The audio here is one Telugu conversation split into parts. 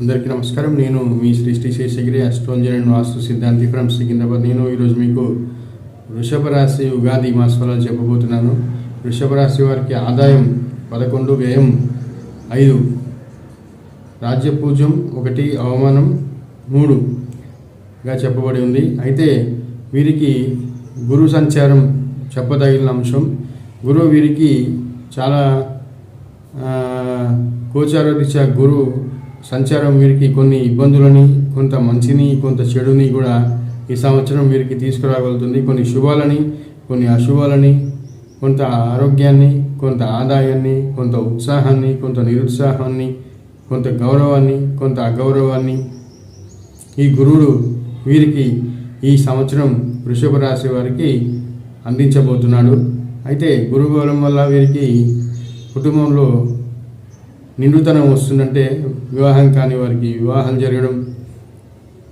అందరికీ నమస్కారం. నేను మీ శ్రీ శ్రీ శేషగిరి అస్ట్రాలజీ అండ్ వాస్తు సిద్ధాంతి ఫ్రమ్ సికింద్రాబాద్. నేను ఈరోజు మీకు వృషభ రాశి ఉగాది మాసఫలాలు చెప్పబోతున్నాను. వృషభ రాశి వారికి ఆదాయం పదకొండు వ్యయం ఐదు. రాజ్య పూజం ఒకటి అవమానం మూడుగా చెప్పబడి ఉంది. అయితే వీరికి గురు సంచారం చెప్పదగిన అంశం. గురువు వీరికి చాలా ఆ, గోచార గురు సంచారం వీరికి కొన్ని ఇబ్బందులని కొంత మంచిని కొంత చెడుని కూడా ఈ సంవత్సరం వీరికి తీసుకురాగలుగుతుంది. కొన్ని శుభాలని కొన్ని అశుభాలని కొంత ఆరోగ్యాన్ని కొంత ఆదాయాన్ని కొంత ఉత్సాహాన్ని కొంత నిరుత్సాహాన్ని కొంత గౌరవాన్ని కొంత అగౌరవాన్ని ఈ గురువుడు వీరికి ఈ సంవత్సరం వృషభ రాశి వారికి అందించబోతున్నాడు. అయితే గురుగోళం వల్ల వీరికి కుటుంబంలో నిండుతనం వస్తుందంటే వివాహం కాని వారికి వివాహం జరగడం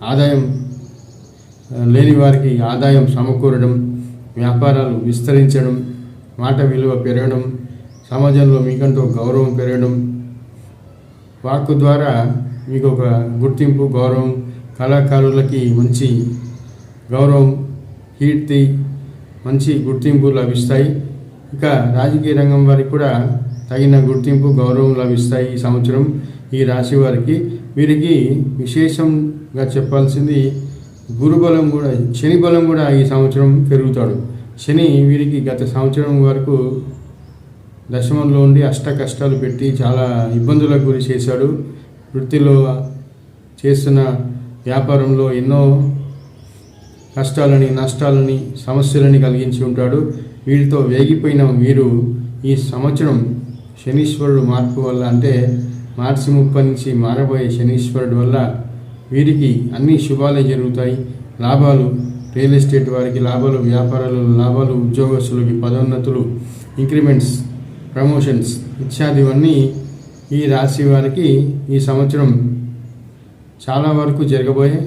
ఆదాయం లేని వారికి ఆదాయం సమకూరడం వ్యాపారాలు విస్తరించడం మాట విలువ పెరగడం సమాజంలో మీకంటూ గౌరవం పెరగడం వాక్కు ద్వారా మీకు ఒక గుర్తింపు గౌరవం కళాకారులకి మంచి గౌరవం కీర్తి మంచి గుర్తింపు లభిస్తాయి. ఇక రాజకీయ రంగం వారికి కూడా తగిన గుర్తింపు గౌరవం లభిస్తాయి ఈ సంవత్సరం ఈ రాశి వారికి. వీరికి విశేషంగా చెప్పాల్సింది గురుబలం కూడా శని బలం కూడా ఈ సంవత్సరం పెరుగుతాడు. శని వీరికి గత సంవత్సరం వరకు దశమంలో ఉండి అష్ట కష్టాలు పెట్టి చాలా ఇబ్బందులకు గురి చేశాడు. వృత్తిలో చేస్తున్న వ్యాపారంలో ఎన్నో కష్టాలని నష్టాలని సమస్యలని కలిగించి ఉంటాడు. వీటితో వేగిపోయిన వీరు ఈ సంవత్సరం శనీశ్వరుడు మార్పు వల్ల అంటే మార్చి ముప్పై నుంచి మారబోయే శనీశ్వరుడు వల్ల వీరికి అన్ని శుభాలే జరుగుతాయి. లాభాలు రియల్ ఎస్టేట్ వారికి లాభాలు వ్యాపారాలు లాభాలు ఉద్యోగస్తులకి పదోన్నతులు ఇంక్రిమెంట్స్ ప్రమోషన్స్ ఇత్యాదివన్నీ ఈ రాశి వారికి ఈ సంవత్సరం చాలా వరకు జరగబోయే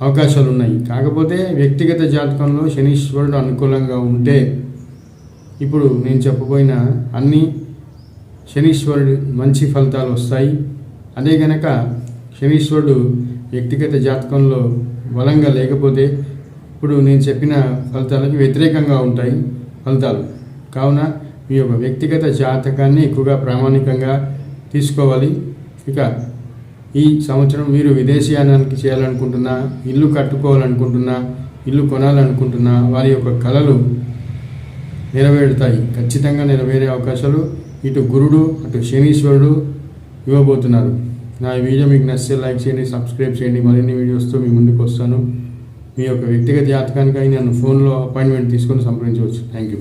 అవకాశాలు ఉన్నాయి కాకపోతే వ్యక్తిగత జాతకంలో శనీశ్వరుడు అనుకూలంగా ఉంటే ఇప్పుడు నేను చెప్పబోయిన అన్ని శనీశ్వరుడు మంచి ఫలితాలు వస్తాయి. అదే గనక శనీశ్వరుడు వ్యక్తిగత జాతకంలో బలంగా లేకపోతే ఇప్పుడు నేను చెప్పిన ఫలితాలకి వ్యతిరేకంగా ఉంటాయి ఫలితాలు. కావున మీ యొక్క వ్యక్తిగత జాతకాన్ని ఎక్కువగా ప్రామాణికంగా తీసుకోవాలి. ఇక ఈ సంవత్సరం మీరు విదేశీయానానికి చేయాలనుకుంటున్నా ఇల్లు కట్టుకోవాలనుకుంటున్నా ఇల్లు కొనాలనుకుంటున్నా వారి యొక్క కళలు నెరవేరుతాయి. ఖచ్చితంగా నెరవేరే అవకాశాలు ఇటు గురుడు అటు శనీశ్వరుడు ఇవ్వబోతున్నారు. నా వీడియో మీకు నచ్చితే లైక్ చేయండి సబ్స్క్రైబ్ చేయండి. మరిన్ని వీడియోస్తో మీ ముందుకు వస్తాను. మీ యొక్క వ్యక్తిగత జాతకానికై నన్ను ఫోన్లో అపాయింట్మెంట్ తీసుకొని సంప్రదించవచ్చు. Thank you.